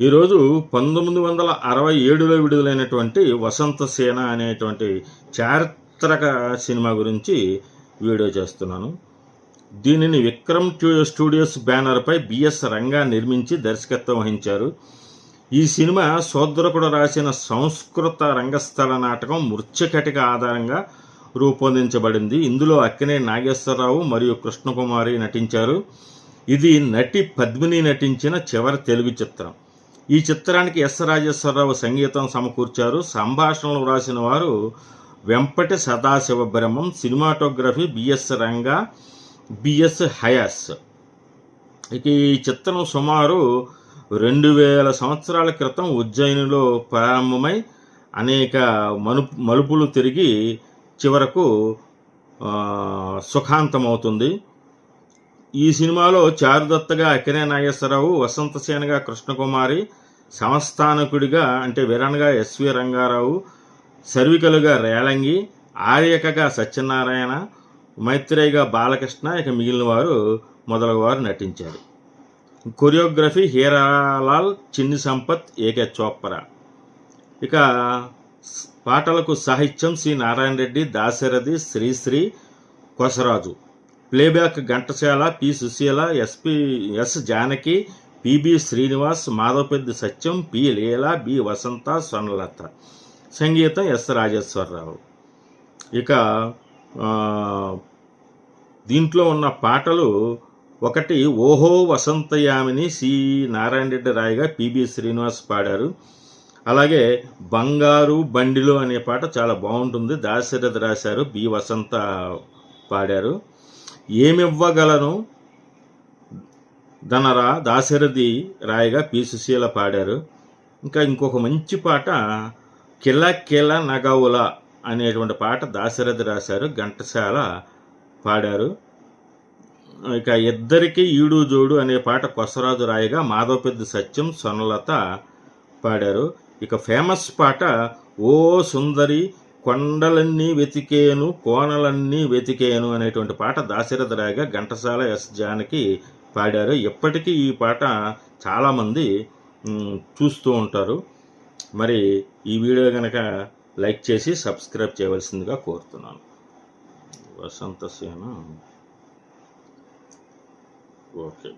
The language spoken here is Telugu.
ఈరోజు పంతొమ్మిది వందల అరవై ఏడులో విడుదలైనటువంటి వసంత సేన అనేటువంటి చారిత్రక సినిమా గురించి వీడియో చేస్తున్నాను. దీనిని విక్రమ్ స్టూడియోస్ బ్యానర్పై బిఎస్ రంగా నిర్మించి దర్శకత్వం వహించారు. ఈ సినిమా సోదరకుడు రాసిన సంస్కృత రంగస్థల నాటకం మృత్యకటిక ఆధారంగా రూపొందించబడింది. ఇందులో అక్కినే నాగేశ్వరరావు మరియు కృష్ణకుమారి నటించారు. ఇది నటి పద్మిని నటించిన చివరి తెలుగు చిత్రం. ఈ చిత్రానికి ఎస్ రాజేశ్వరరావు సంగీతం సమకూర్చారు. సంభాషణలు రాసిన వారు Vempati Sadashiva Brahmam cinematography BS Ranga BS హయాస్. ఇక ఈ చిత్రం సుమారు రెండు వేల సంవత్సరాల క్రితం ఉజ్జయినిలో ప్రారంభమై అనేక మను మలుపులు తిరిగి చివరకు సుఖాంతమవుతుంది. ఈ సినిమాలో చారుదత్తగా అక్కినే నాగేశ్వరరావు వసంతసేనగా కృష్ణకుమారి సంస్థానకుడిగా అంటే విరణగా ఎస్వి రంగారావు సర్వికలుగా రేలంగి ఆర్యకగా సత్యనారాయణ మైత్రేయగా బాలకృష్ణ ఇక మిగిలిన వారు మొదలగువారు నటించారు. కొరియోగ్రఫీ హీరాలాల్ చిన్ని సంపత్ ఏకే చోప్రా. ఇక పాటలకు సాహిత్యం C. Narayana Reddy Dasarathi Sri Sri Kosaraju. Playback Ghantasala P. Susheela SP S. Janaki PB Srinivas Madhavapeddi Satyam P. Leela B. Vasantha Swarnalatha. సంగీతం ఎస్. రాజేశ్వరరావు. ఇక దీంట్లో ఉన్న పాటలు ఒకటి ఓహో వసంతయామిని సి. నారాయణ రెడ్డి రాయగా పిబి శ్రీనివాస్ పాడారు. అలాగే బంగారు బండిలో అనే పాట చాలా బాగుంటుంది. దాశరథి రాశారు బి. వసంత పాడారు. ఏమివ్వగలను? ధనరా దాశరథి రాయగా పి సుశీల పాడారు. ఇంకా ఇంకొక మంచి పాట కిల కిల నగవుల అనేటువంటి పాట దాశరథి రాశారు ఘంటసాల పాడారు. ఇక ఇద్దరికి ఈడు జోడు అనే పాట కొసరాజు రాయగా మాధవపెద్ది సత్యం సొనలత పాడారు. ఇక ఫేమస్ పాట ఓ సుందరి కొండలన్నీ వెతికేను కోనలన్నీ వెతికేను అనేటువంటి పాట దాశరథ రాయగా ఘంటసాల ఎస్ జానకి పాడారు. ఎప్పటికీ ఈ పాట చాలామంది చూస్తూ ఉంటారు. మరి ఈ వీడియో కనుక లైక్ చేసి సబ్స్క్రైబ్ చేయవలసిందిగా కోరుతున్నాను. వసంత సేన. ఓకే.